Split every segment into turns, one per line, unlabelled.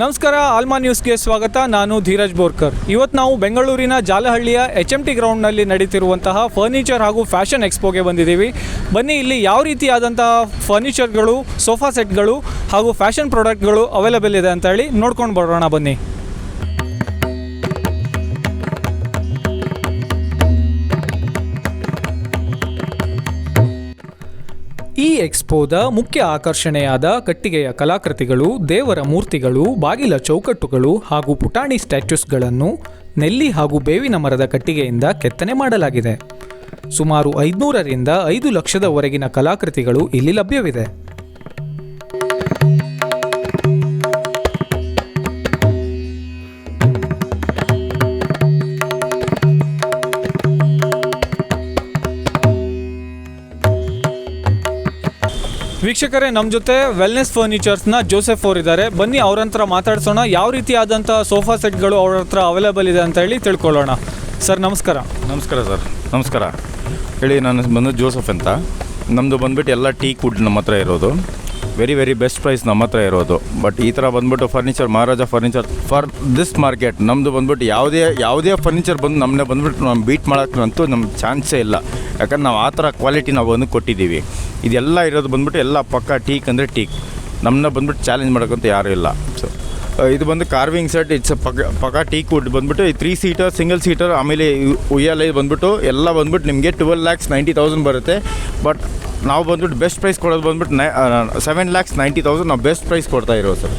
ನಮಸ್ಕಾರ, ಆಲ್ಮಾ ನ್ಯೂಸ್ಗೆ ಸ್ವಾಗತ. ನಾನು ಧೀರಜ್ ಬೋರ್ಕರ್. ಇವತ್ತು ನಾವು ಬೆಂಗಳೂರಿನ ಜಾಲಹಳ್ಳಿಯ ಎಚ್ ಎಂ ಟಿ ಗ್ರೌಂಡ್ನಲ್ಲಿ ನಡೀತಿರುವಂತಹ ಫರ್ನಿಚರ್ ಹಾಗೂ ಫ್ಯಾಷನ್ ಎಕ್ಸ್ಪೋಗೆ ಬಂದಿದ್ದೀವಿ. ಬನ್ನಿ, ಇಲ್ಲಿ ಯಾವ ರೀತಿಯಾದಂತಹ ಫರ್ನಿಚರ್ಗಳು, ಸೋಫಾ ಸೆಟ್ಗಳು ಹಾಗೂ ಫ್ಯಾಷನ್ ಪ್ರಾಡಕ್ಟ್ಗಳು ಅವೈಲೇಬಲ್ ಇದೆ ಅಂತ ಹೇಳಿ ನೋಡ್ಕೊಂಡು ಬರೋಣ ಬನ್ನಿ. ಈ ಎಕ್ಸ್ಪೋದ ಮುಖ್ಯ ಆಕರ್ಷಣೆಯಾದ ಕಟ್ಟಿಗೆಯ ಕಲಾಕೃತಿಗಳು, ದೇವರ ಮೂರ್ತಿಗಳು, ಬಾಗಿಲ ಚೌಕಟ್ಟುಗಳು ಹಾಗೂ ಪುಟಾಣಿ ಸ್ಟ್ಯಾಚ್ಯೂಸ್ಗಳನ್ನು ನೆಲ್ಲಿ ಹಾಗೂ ಬೇವಿನ ಮರದ ಕಟ್ಟಿಗೆಯಿಂದ ಕೆತ್ತನೆ ಮಾಡಲಾಗಿದೆ. ಸುಮಾರು ಐದುನೂರರಿಂದ ಐದು ಲಕ್ಷದವರೆಗಿನ ಕಲಾಕೃತಿಗಳು ಇಲ್ಲಿ ಲಭ್ಯವಿದೆ. ವೀಕ್ಷಕರೇ ನಮ್ಮ ಜೊತೆ ವೆಲ್ನೆಸ್ ಫರ್ನಿಚರ್ಸ್ನ ಜೋಸೆಫ್ ಅವ್ರು ಇದ್ದಾರೆ ಬನ್ನಿ, ಅವ್ರ ಹತ್ರ ಮಾತಾಡ್ಸೋಣ. ಯಾವ ರೀತಿಯಾದಂಥ ಸೋಫಾ ಸೆಟ್ಗಳು ಅವ್ರ ಹತ್ರ ಅವೈಲೇಬಲ್ ಇದೆ ಅಂತ ಹೇಳಿ ತಿಳ್ಕೊಳ್ಳೋಣ. ಸರ್, ನಮಸ್ಕಾರ.
ನಮಸ್ಕಾರ ಸರ್. ನಮಸ್ಕಾರ. ಹೇಳಿ, ನಾನು ಬಂದು ಜೋಸೆಫ್ ಅಂತ. ನಮ್ಮದು ಬಂದ್ಬಿಟ್ಟು ಎಲ್ಲ ಟೀ ಕುಡ್ ನಮ್ಮ ಹತ್ರ ಇರೋದು. ವೆರಿ ವೆರಿ ಬೆಸ್ಟ್ ಪ್ರೈಸ್ ನಮ್ಮ ಹತ್ರ ಇರೋದು. ಬಟ್ ಈ ಥರ ಬಂದ್ಬಿಟ್ಟು furniture Maharaja furniture for this market ನಮ್ಮದು ಬಂದ್ಬಿಟ್ಟು ಯಾವುದೇ ಯಾವುದೇ ಫರ್ನಿಚರ್ ಬಂದು ನಮ್ಮನ್ನೇ ಬಂದ್ಬಿಟ್ಟು ನಾವು ಬೀಟ್ ಮಾಡೋಕ್ಕಂತೂ ನಮ್ಮ ಚಾನ್ಸೇ ಇಲ್ಲ. ಯಾಕಂದ್ರೆ ನಾವು ಆ ಥರ ಕ್ವಾಲಿಟಿ ನಾವು ಬಂದು ಕೊಟ್ಟಿದ್ದೀವಿ. ಇದೆಲ್ಲ ಇರೋದು ಬಂದ್ಬಿಟ್ಟು ಎಲ್ಲ ಪಕ್ಕ ಟೀಕ್ ಅಂದರೆ ಟೀಕ್. ನಮ್ಮನ್ನ ಬಂದ್ಬಿಟ್ಟು ಚಾಲೆಂಜ್ ಮಾಡೋಕ್ಕಂತ ಯಾರೂ ಇಲ್ಲ. ಸೊ ಇದು ಬಂದು ಕಾರ್ವಿಂಗ್ ಸೆಟ್ ಇಟ್ಸ್ ಪಕ್ಕ ಪಕ್ಕ ಟೀಕ್ ಕುಡ್ ಬಂದ್ಬಿಟ್ಟು ತ್ರೀ ಸೀಟರ್ ಸಿಂಗಲ್ ಸೀಟರ್ ಆಮೇಲೆ ಉಯ್ಯಾಲೆ ಬಂದ್ಬಿಟ್ಟು, ಎಲ್ಲ ಬಂದ್ಬಿಟ್ಟು ನಿಮಗೆ ಟ್ವೆಲ್ ಲ್ಯಾಕ್ಸ್ ನೈಂಟಿ ತೌಸಂಡ್ ಬರುತ್ತೆ. ಬಟ್ ನಾವು ಬಂದ್ಬಿಟ್ಟು ಬೆಸ್ಟ್ ಪ್ರೈಸ್ ಕೊಡೋದು ಬಂದ್ಬಿಟ್ಟು ನೈ ಸೆವೆನ್ ಲ್ಯಾಕ್ಸ್ ನೈಂಟಿ ತೌಸಂಡ್ ನಾವು ಬೆಸ್ಟ್ ಪ್ರೈಸ್ ಕೊಡ್ತಾ ಇರೋದು ಸರ್.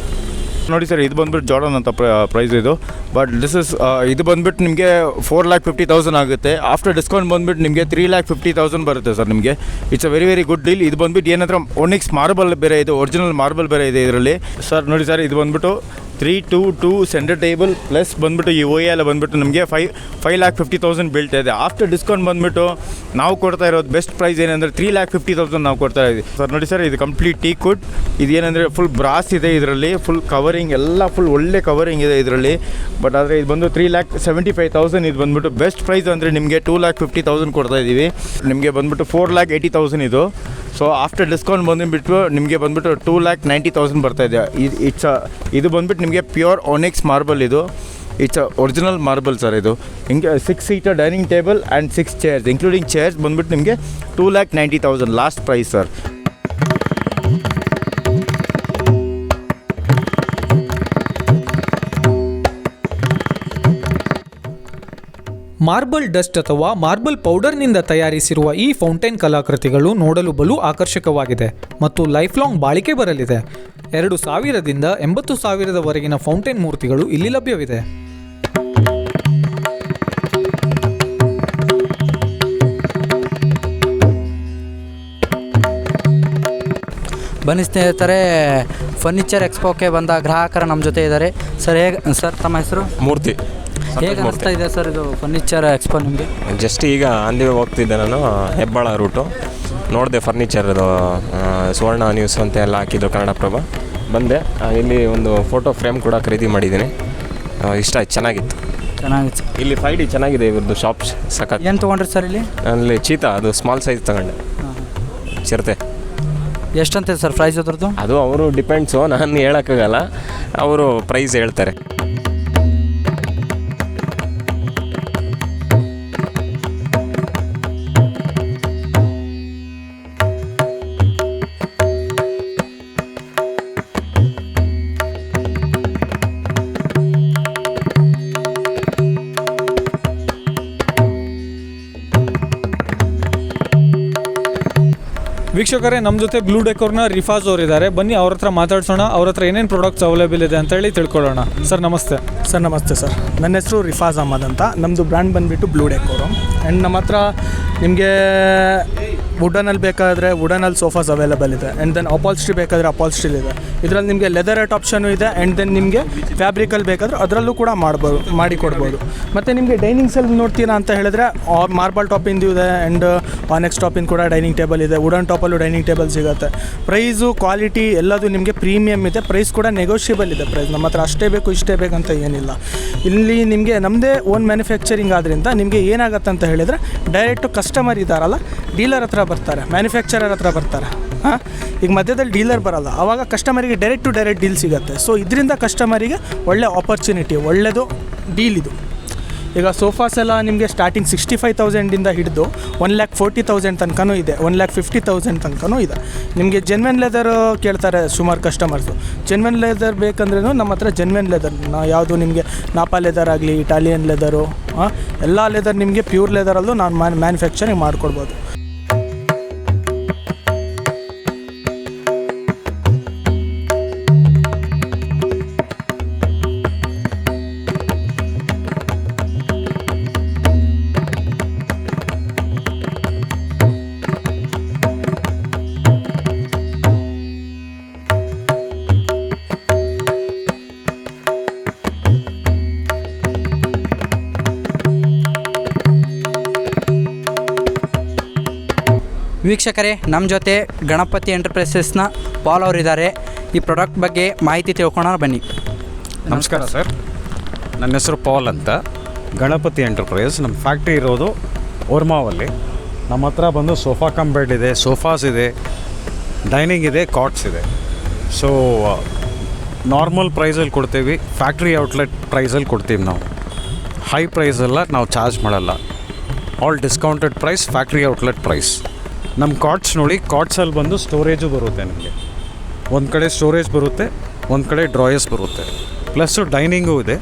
ನೋಡಿ ಸರ್, ಇದು ಬಂದ್ಬಿಟ್ಟು ಜಾರ್ಡನ್ ಅಂತ ಪ್ರೈಸ್ ಇದು. ಬಟ್ ದಿಸ್ ಇಸ್ ಇದು ಬಂದ್ಬಿಟ್ಟು ನಿಮಗೆ ಫೋರ್ ಲ್ಯಾಕ್ ಫಿಫ್ಟಿ ತೌಸಂಡ್ ಆಗುತ್ತೆ. ಆಫ್ಟರ್ ಡಿಸ್ಕೌಂಟ್ ಬಂದ್ಬಿಟ್ಟು ನಿಮಗೆ ತ್ರೀ ಲ್ಯಾಕ್ ಫಿಫ್ಟಿ ತೌಸಂಡ್ ಬರುತ್ತೆ ಸರ್ ನಿಮಗೆ. It's a very very good deal ಇದು ಬಂದ್ಬಿಟ್ಟು ಏನಂದ್ರೆ ಒನಿಕ್ಸ್ ಮಾರ್ಬಲ್ ಬೇರೆ ಇದೆ ಒರಿಜಿನಲ್ ಮಾರ್ಬಲ್ ಬೇರೆ ಇದೆ ಇದರಲ್ಲಿ. ಸರ್ ನೋಡಿ ಸರ್, ಇದು ಬಂದ್ಬಿಟ್ಟು three two two centre table plus ಬಂದ್ಬಿಟ್ಟು ಈ ಓ ಎಲ್ಲ ಬಂದ್ಬಿಟ್ಟು ನಮಗೆ ಫೈ ಫೈವ್ ಲ್ಯಾಕ್ ಫಿಫ್ಟಿ ತೌಸಂಡ್ ಬೀಳ್ತಾ ಇದೆ. ಆಫ್ಟರ್ ಡಿಸ್ಕೌಂಟ್ ಬಂದ್ಬಿಟ್ಟು ನಾವು ಕೊಡ್ತಾ ಇರೋದು ಬೆಸ್ಟ್ ಪ್ರೈಸ್ ಏನಂದರೆ ತ್ರೀ ಲ್ಯಾಕ್ ಫಿಫ್ಟಿ ತೌಸಂಡ್ ನಾವು ಕೊಡ್ತಾ ಇದ್ದೀವಿ ಸರ್ ನೋಡಿ ಸರ್ ಇದು ಕಂಪ್ಲೀಟ್ ಟೀ ಕುಡ್ ಇದು ಏನಂದರೆ ಫುಲ್ ಬ್ರಾಸ್ ಇದೆ ಇದರಲ್ಲಿ ಫುಲ್ ಕವರಿಂಗ್ ಎಲ್ಲ ಫುಲ್ ಒಳ್ಳೆ ಕವರಿಂಗ್ ಇದೆ ಇದರಲ್ಲಿ. ಬಟ್ ಆದರೆ ಇದು ಬಂದು three lakh seventy five thousand ಇದು ಬಂದ್ಬಿಟ್ಟು ಬೆಸ್ಟ್ ಪ್ರೈಸ್ ಅಂದರೆ ನಿಮಗೆ ಟೂ ಲ್ಯಾಕ್ ಫಿಫ್ಟಿ ತೌಸಂಡ್ ಕೊಡ್ತಾ ಇದ್ದೀವಿ ನಿಮಗೆ ಬಂದ್ಬಿಟ್ಟು ಫೋರ್ ಲ್ಯಾಕ್ ಏಯ್ಟಿ ತೌಸಂಡ್ ಇದು. ಸೊ ಆಫ್ಟರ್ ಡಿಸ್ಕೌಂಟ್ ಬಂದುಬಿಟ್ಟು ನಿಮಗೆ ಬಂದ್ಬಿಟ್ಟು ಟೂ ಲ್ಯಾಕ್ ನೈಂಟಿ ತೌಸಂಡ್ ಬರ್ತಾ ಇದೆ. ಇದು ಇಟ್ಸ್ ಇದು ಬಂದ್ಬಿಟ್ಟು ನಿಮಗೆ ಪ್ಯೂರ್ ಒನಿಕ್ಸ್ ಮಾರ್ಬಲ್ ಇದು. ಇಟ್ಸ್ ಒರಿಜಿನಲ್ ಮಾರ್ಬಲ್ ಸರ್ ಇದು. ಹಿಂಗೆ six seater dining table and six chairs including chairs ಬಂದ್ಬಿಟ್ಟು ನಿಮಗೆ two lakh ninety thousand last price sir
marble dust ಅಥವಾ ಮಾರ್ಬಲ್ ಪೌಡರ್ನಿಂದ ತಯಾರಿಸಿರುವ ಈ ಫೌಂಟೈನ್ ಕಲಾಕೃತಿಗಳು ನೋಡಲು ಬಲು ಆಕರ್ಷಕವಾಗಿದೆ ಮತ್ತು ಲೈಫ್ ಲಾಂಗ್ ಬಾಳಿಕೆ ಬರಲಿದೆ. ಎರಡು ಸಾವಿರದಿಂದ ಎಂಬತ್ತು ಸಾವಿರದವರೆಗಿನ ಫೌಂಟೈನ್ ಮೂರ್ತಿಗಳು ಇಲ್ಲಿ ಲಭ್ಯವಿದೆ.
ಬನ್ನಿ ಸ್ನೇಹಿತರೆ ಫರ್ನಿಚರ್ ಎಕ್ಸ್ಪೋಕ್ಕೆ ಬಂದ ಗ್ರಾಹಕರ ನಮ್ಮ ಜೊತೆ ಇದ್ದಾರೆ. ಸರ್ ಹೇಗೆ ಸರ್ ತಮ್ಮ ಹೆಸರು?
ಮೂರ್ತಿ.
ಹೇಗೆ ಅನಿಸ್ತಾ ಇದೆ ಸರ್ ಇದು ಫರ್ನಿಚರ್ ಎಕ್ಸ್ಪೋ ನಿಮಗೆ?
ಜಸ್ಟ್ ಈಗ ಅಂದಿವೆ ಹೋಗ್ತಿದ್ದೆ ನಾನು ಹೆಬ್ಬಾಳ ರೂಟು ನೋಡಿದೆ ಫರ್ನಿಚರ್ದು ಸುವರ್ಣ ನ್ಯೂಸ್ ಅಂತ ಎಲ್ಲ ಹಾಕಿದ್ರು ಕನ್ನಡಪ್ರಭ. ಬಂದೆ ಇಲ್ಲಿ ಒಂದು ಫೋಟೋ ಫ್ರೇಮ್ ಕೂಡ ಖರೀದಿ ಮಾಡಿದ್ದೀನಿ. ಇಷ್ಟ ಆಯ್ತು ಚೆನ್ನಾಗಿತ್ತು.
ಚೆನ್ನಾಗಿತ್ತು.
ಇಲ್ಲಿ ಫೈ ಡಿ ಚೆನ್ನಾಗಿದೆ ಇವ್ರದ್ದು ಶಾಪ್ ಸಖತ್.
ಏನು ತೊಗೊಂಡ್ರಿ ಸರ್ ಇಲ್ಲಿ?
ಅಲ್ಲಿ ಚೀತಾ ಅದು ಸ್ಮಾಲ್ ಸೈಜ್ ತಗೊಂಡೆ. ಚಿರತೆ.
ಎಷ್ಟಂತ ಸರ್ ಪ್ರೈಸ್ ಅದ್ರದ್ದು?
ಅದು ಅವರು ಡಿಪೆಂಡ್ಸು ನಾನು ಹೇಳೋಕ್ಕಾಗಲ್ಲ. ಅವರು ಪ್ರೈಸ್ ಹೇಳ್ತಾರೆ.
ವೀಕ್ಷಕರೇ ನಮ್ಮ ಜೊತೆ ಬ್ಲೂ ಡೆಕೋರ್ನ ರಿಫಾಜ್ ಅವರು ಇದ್ದಾರೆ ಬನ್ನಿ ಅವ್ರ ಹತ್ರ ಮಾತಾಡ್ಸೋಣ. ಅವ್ರ ಹತ್ರ ಏನೇನು ಪ್ರಾಡಕ್ಟ್ಸ್ ಅವೈಲೇಬಲ್ ಇದೆ ಅಂತ ಹೇಳಿ ತಿಳ್ಕೊಳ್ಳೋಣ. ಸರ್, ನಮಸ್ತೆ.
ಸರ್ ನಮಸ್ತೆ ಸರ್. ನನ್ನ ಹೆಸರು ರಿಫಾಜ್ ಅಹಮದ್ ಅಂತ. ನಮ್ಮದು ಬ್ರ್ಯಾಂಡ್ ಬಂದುಬಿಟ್ಟು ಬ್ಲೂ ಡೆಕೋರು ಆ್ಯಂಡ್ ನಮ್ಮ ಹತ್ರ ನಿಮಗೆ ವುಡನಲ್ಲಿ ಬೇಕಾದರೆ ವುಡನಲ್ಲಿ ಸೋಫಾಸ್ ಅವೈಲಬಲ್ ಇದೆ. ಆ್ಯಂಡ್ ದೆನ್ ಅಪಾಲ್ಸ್ಟ್ರಿ ಬೇಕಾದರೆ ಅಪಾಲ್ಸ್ಟ್ರಿಲ್ ಇದೆ. ಇದರಲ್ಲಿ ನಿಮಗೆ ಲೆದರ್ ಎಟ್ ಆಪ್ಷನು ಇದೆ ಆ್ಯಂಡ್ ದೆನ್ ನಿಮಗೆ ಫ್ಯಾಬ್ರಿಕಲ್ಲಿ ಬೇಕಾದರೆ ಅದರಲ್ಲೂ ಕೂಡ ಮಾಡ್ಬೋದು ಮಾಡಿ ಕೊಡ್ಬೋದು ಮತ್ತು ನಿಮಗೆ ಡೈನಿಂಗ್ ಸೆಲ್ ನೋಡ್ತೀರಾ ಅಂತ ಹೇಳಿದ್ರೆ ಮಾರ್ಬಲ್ ಟಾಪಿಂದು ಇದೆ ಆ್ಯಂಡ್ ಆನೆಕ್ಸ್ ಟಾಪಿಂದ ಕೂಡ ಡೈನಿಂಗ್ ಟೇಬಲ್ ಇದೆ. ವುಡನ್ ಟಾಪಲ್ಲೂ ಡೈನಿಂಗ್ ಟೇಬಲ್ ಸಿಗುತ್ತೆ. ಪ್ರೈಸು ಕ್ವಾಲಿಟಿ ಎಲ್ಲದು ನಿಮಗೆ ಪ್ರೀಮಿಯಮ್ ಇದೆ. ಪ್ರೈಸ್ ಕೂಡ ನೆಗೋಷಿಯಬಲ್ ಇದೆ ಪ್ರೈಸ್ ನಮ್ಮ ಹತ್ರ ಅಷ್ಟೇ ಬೇಕು, ಇಷ್ಟೇ ಬೇಕಂತ ಏನಿಲ್ಲ. ಇಲ್ಲಿ ನಿಮಗೆ ನಮ್ಮದೇ ಓನ್ ಮ್ಯಾನುಫ್ಯಾಕ್ಚರಿಂಗ್ ಆದ್ದರಿಂದ ನಿಮಗೆ ಏನಾಗುತ್ತೆ ಅಂತ ಹೇಳಿದರೆ ಡೈರೆಕ್ಟು ಕಸ್ಟಮರ್ ಇದ್ದಾರಲ್ಲ ಡೀಲರ್ ಹತ್ರ ಬರ್ತಾರೆ ಮ್ಯಾನುಫ್ಯಾಕ್ಚರರ್ ಹತ್ರ ಬರ್ತಾರೆ. ಹಾಂ? ಈಗ ಮಧ್ಯದಲ್ಲಿ ಡೀಲರ್ ಬರಲ್ಲ, ಆವಾಗ ಕಸ್ಟಮರಿಗೆ ಡೈರೆಕ್ಟ್ ಟು ಡೈರೆಕ್ಟ್ ಡೀಲ್ ಸಿಗುತ್ತೆ. ಸೊ ಇದರಿಂದ ಕಸ್ಟಮರಿಗೆ ಒಳ್ಳೆ ಆಪರ್ಚುನಿಟಿ ಒಳ್ಳೆಯದು ಡೀಲ್ ಇದು. ಈಗ ಸೋಫಾಸ್ ಎಲ್ಲ ನಿಮಗೆ ಸ್ಟಾರ್ಟಿಂಗ್ ಸಿಕ್ಸ್ಟಿ ಫೈವ್ ತೌಸಂಡಿಂದ ಹಿಡಿದು ಒನ್ ಲ್ಯಾಕ್ ಫೋರ್ಟಿ ತೌಸಂಡ್ ತನಕನೂ ಇದೆ ಒನ್ ಲ್ಯಾಕ್ ಫಿಫ್ಟಿ ತೌಸಂಡ್ ತನಕನೂ ಇದೆ. ನಿಮಗೆ ಜೆನ್ವೆನ್ ಲೆದರ್ ಕೇಳ್ತಾರೆ ಸುಮಾರು ಕಸ್ಟಮರ್ಸು ಜೆನ್ವೆನ್ ಲೆದರ್ ಬೇಕಂದ್ರೆ ನಮ್ಮ ಹತ್ರ ಜೆನ್ವೆನ್ ಲೆದರ್ ಯಾವುದು ನಿಮಗೆ ನಾಪಾ ಲೆದರ್ ಆಗಲಿ ಇಟಾಲಿಯನ್ ಲೆದರು ಎಲ್ಲ ಲೆದರ್ ನಿಮಗೆ ಪ್ಯೂರ್ ಲೆದರಲ್ಲೂ ನಾನು ಮ್ಯಾನ್ ಮ್ಯಾನುಫ್ಯಾಕ್ಚರಿಂಗ್ ಮಾಡಿಕೊಡ್ಬೋದು.
ವೀಕ್ಷಕರೇ ನಮ್ಮ ಜೊತೆ ಗಣಪತಿ ಎಂಟರ್ಪ್ರೈಸಸ್ನ ಪಾಲ್ ಅವರಿದ್ದಾರೆ ಈ ಪ್ರಾಡಕ್ಟ್ ಬಗ್ಗೆ ಮಾಹಿತಿ ತಿಳ್ಕೊಳೋಣ ಬನ್ನಿ.
ನಮಸ್ಕಾರ ಸರ್. ನನ್ನ ಹೆಸರು ಪಾಲ್ ಅಂತ. ಗಣಪತಿ ಎಂಟರ್ಪ್ರೈಸ್ ನಮ್ಮ ಫ್ಯಾಕ್ಟ್ರಿ ಇರೋದು ಓರ್ಮಾವಲ್ಲಿ. ನಮ್ಮ ಹತ್ರ ಬಂದು ಸೋಫಾ ಕಮ್ ಇದೆ, ಸೋಫಾಸ್ ಇದೆ, ಡೈನಿಂಗ್ ಇದೆ, ಕಾಟ್ಸ್ ಇದೆ. ಸೊ ನಾರ್ಮಲ್ ಪ್ರೈಸಲ್ಲಿ ಕೊಡ್ತೀವಿ, ಫ್ಯಾಕ್ಟ್ರಿ ಔಟ್ಲೆಟ್ ಪ್ರೈಸಲ್ಲಿ ಕೊಡ್ತೀವಿ ನಾವು. ಹೈ ಪ್ರೈಸೆಲ್ಲ ನಾವು ಚಾರ್ಜ್ ಮಾಡಲ್ಲ. All discounted price factory outlet price ನಮ್ಮ ಕಾಟ್ಸ್ ನೋಡಿ ಕಾಟ್ಸಲ್ಲಿ ಬಂದು ಸ್ಟೋರೇಜು ಬರುತ್ತೆ ನಿಮಗೆ. ಒಂದು ಕಡೆ ಸ್ಟೋರೇಜ್ ಬರುತ್ತೆ ಒಂದು ಕಡೆ ಡ್ರಾಯರ್ಸ್ ಬರುತ್ತೆ. ಪ್ಲಸ್ಸು ಡೈನಿಂಗು ಇದೆ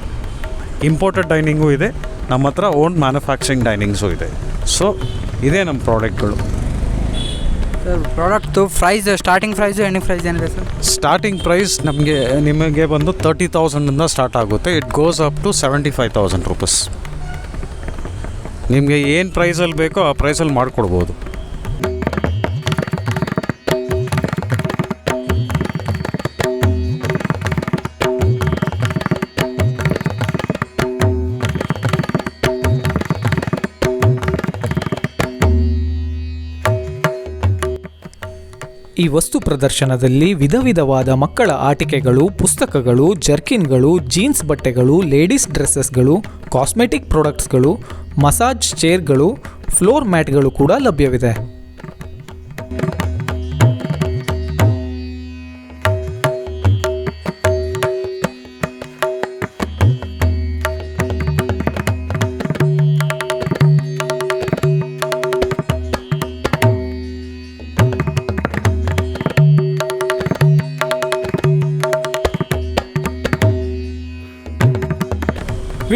ಇಂಪೋರ್ಟೆಡ್ ಡೈನಿಂಗು ಇದೆ ನಮ್ಮ ಹತ್ರ ಓನ್ ಮ್ಯಾನುಫ್ಯಾಕ್ಚರಿಂಗ್ ಡೈನಿಂಗ್ಸು ಇದೆ. ಸೊ ಇದೇ ನಮ್ಮ ಪ್ರಾಡಕ್ಟ್ಗಳು
sir ಪ್ರಾಡಕ್ಟ್ದು price starting price ending price ಏನಿದೆ ಸರ್
ಸ್ಟಾರ್ಟಿಂಗ್ ಪ್ರೈಸ್ ನಮಗೆ ನಿಮಗೆ ಬಂದು ತರ್ಟಿ ತೌಸಂಡಿಂದ ಸ್ಟಾರ್ಟ್ ಆಗುತ್ತೆ. It goes up to seventy five thousand rupees ನಿಮಗೆ ಏನು ಪ್ರೈಸಲ್ಲಿ ಬೇಕೋ ಆ ಪ್ರೈಸಲ್ಲಿ ಮಾಡಿಕೊಡ್ಬೋದು.
ಈ ವಸ್ತು ಪ್ರದರ್ಶನದಲ್ಲಿ ವಿಧ ವಿಧವಾದ ಮಕ್ಕಳ ಆಟಿಕೆಗಳು, ಪುಸ್ತಕಗಳು, ಜರ್ಕಿನ್ಗಳು, ಜೀನ್ಸ್ ಬಟ್ಟೆಗಳು, ಲೇಡೀಸ್ ಡ್ರೆಸ್ಸಸ್ಗಳು, ಕಾಸ್ಮೆಟಿಕ್ ಪ್ರಾಡಕ್ಟ್ಸ್ಗಳು, ಮಸಾಜ್ ಚೇರ್ಗಳು, ಫ್ಲೋರ್ ಮ್ಯಾಟ್ಗಳು ಕೂಡ ಲಭ್ಯವಿದೆ.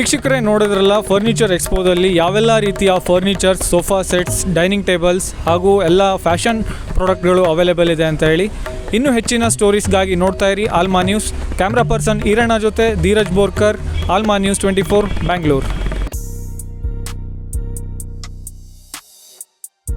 ವೀಕ್ಷಕರೇ ನೋಡಿದ್ರಲ್ಲ ಫರ್ನಿಚರ್ ಎಕ್ಸ್ಪೋದಲ್ಲಿ ಯಾವೆಲ್ಲ ರೀತಿಯ furnitures sofa sets dining tables ಹಾಗೂ ಎಲ್ಲ ಫ್ಯಾಷನ್ ಪ್ರಾಡಕ್ಟ್ಗಳು ಅವೈಲೇಬಲ್ ಇದೆ ಅಂತ ಹೇಳಿ. ಇನ್ನೂ ಹೆಚ್ಚಿನ ಸ್ಟೋರೀಸ್ಗಾಗಿ ನೋಡ್ತಾ ಇರಿ Alma news camera person Eeranna ಜೊತೆ Dheeraj Borkar Alma news twenty four Bangalore